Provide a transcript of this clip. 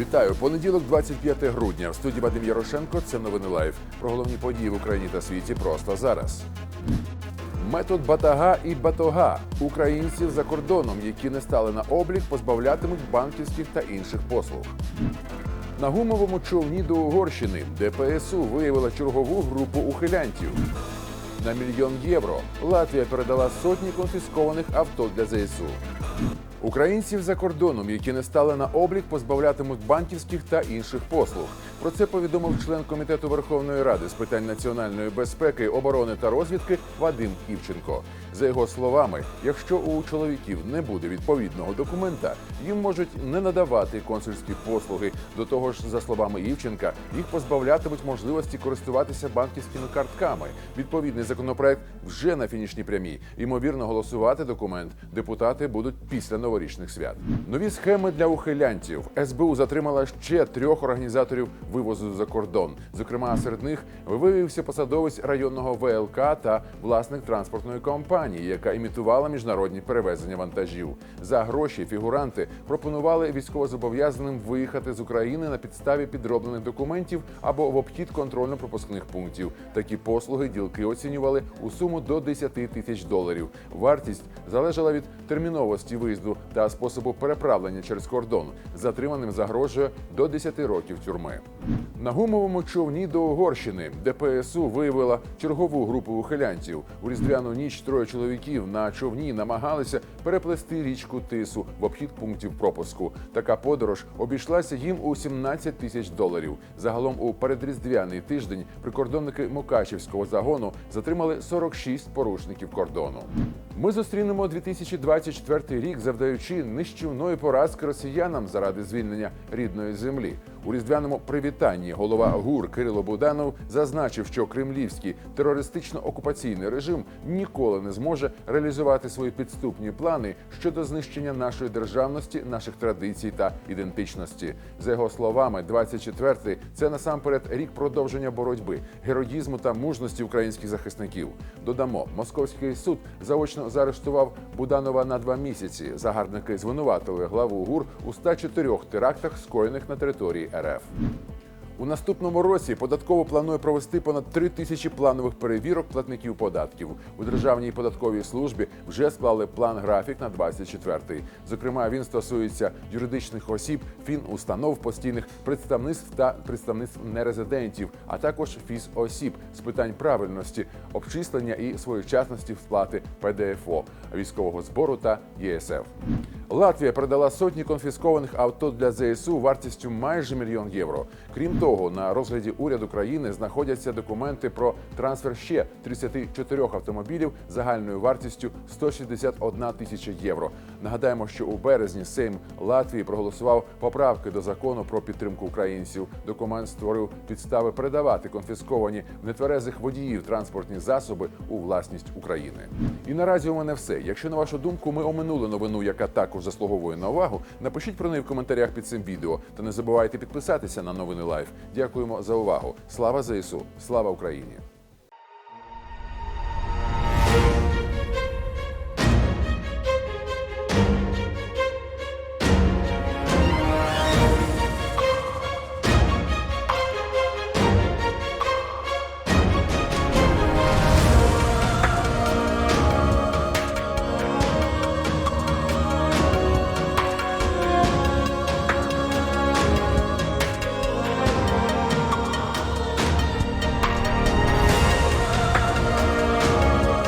Вітаю! Понеділок, 25 грудня. В студії Вадим Ярошенко. Це новини лайф. Про головні події в Україні та світі просто зараз. Метод батага і батога українців за кордоном, які не стали на облік, позбавлятимуть банківських та інших послуг. На гумовому човні до Угорщини ДПСУ виявила чергову групу ухилянтів. На мільйон євро Латвія передала сотні конфіскованих авто для ЗСУ. Українців за кордоном, які не стали на облік, позбавлятимуть банківських та інших послуг. Про це повідомив член комітету Верховної Ради з питань національної безпеки, оборони та розвідки Вадим Івченко. За його словами, якщо у чоловіків не буде відповідного документа, їм можуть не надавати консульські послуги. До того ж, за словами Івченка, їх позбавлятимуть можливості користуватися банківськими картками. Відповідний законопроект вже на фінішній прямій. Ймовірно, голосувати документ депутати будуть після новорічних свят. Нові схеми для ухилянтів. СБУ затримала ще трьох організаторів вивозу за кордон. Зокрема, серед них виявився посадовець районного ВЛК та власник транспортної компанії, яка імітувала міжнародні перевезення вантажів. За гроші фігуранти пропонували військовозобов'язаним виїхати з України на підставі підроблених документів або в обхід контрольно-пропускних пунктів. Такі послуги ділки оцінювали у суму до 10 тисяч доларів. Вартість залежала від терміновості виїзду та способу переправлення через кордон. Затриманим загрожує до 10 років тюрми. На гумовому човні до Угорщини ДПСУ виявила чергову групу ухилянтів. У різдвяну ніч троє чоловіків на човні намагалися переплести річку Тису в обхід пунктів пропуску. Така подорож обійшлася їм у 17 тисяч доларів. Загалом у передріздвяний тиждень прикордонники Мукачівського загону затримали 46 порушників кордону. Ми зустрінемо 2024 рік, завдаючи нищівної поразки росіянам заради звільнення рідної землі. У різдвяному привітанні голова ГУР Кирило Буданов зазначив, що кремлівський терористично-окупаційний режим ніколи не зможе реалізувати свої підступні плани щодо знищення нашої державності, наших традицій та ідентичності. За його словами, 24-й – це насамперед рік продовження боротьби, героїзму та мужності українських захисників. Додамо, московський суд заочно заарештував Буданова на два місяці. Загарбники звинуватили главу ГУР у 104 терактах, скоєних на території РФ. У наступному році податково планує провести понад три тисячі планових перевірок платників податків. У державній податковій службі вже склали план графік на 24-й. Зокрема, він стосується юридичних осіб, фінустанов, постійних представництв та представництв нерезидентів, а також фізосіб з питань правильності, обчислення і своєчасності сплати ПДФО, військового збору та ЄСФ. Латвія передала сотні конфіскованих авто для ЗСУ вартістю майже мільйон євро. Крім того, на розгляді уряду країни знаходяться документи про трансфер ще 34 автомобілів загальною вартістю 161 тисяча євро. Нагадаємо, що у березні Сейм Латвії проголосував поправки до закону про підтримку українців. Документ створив підстави передавати конфісковані в нетверезих водіїв транспортні засоби у власність України. І наразі у мене все. Якщо на вашу думку ми оминули новину, яка також заслуговує на увагу, напишіть про неї в коментарях під цим відео та не забувайте підписатися на новини Лайф. Дякуємо за увагу. Слава ЗСУ! Слава Україні!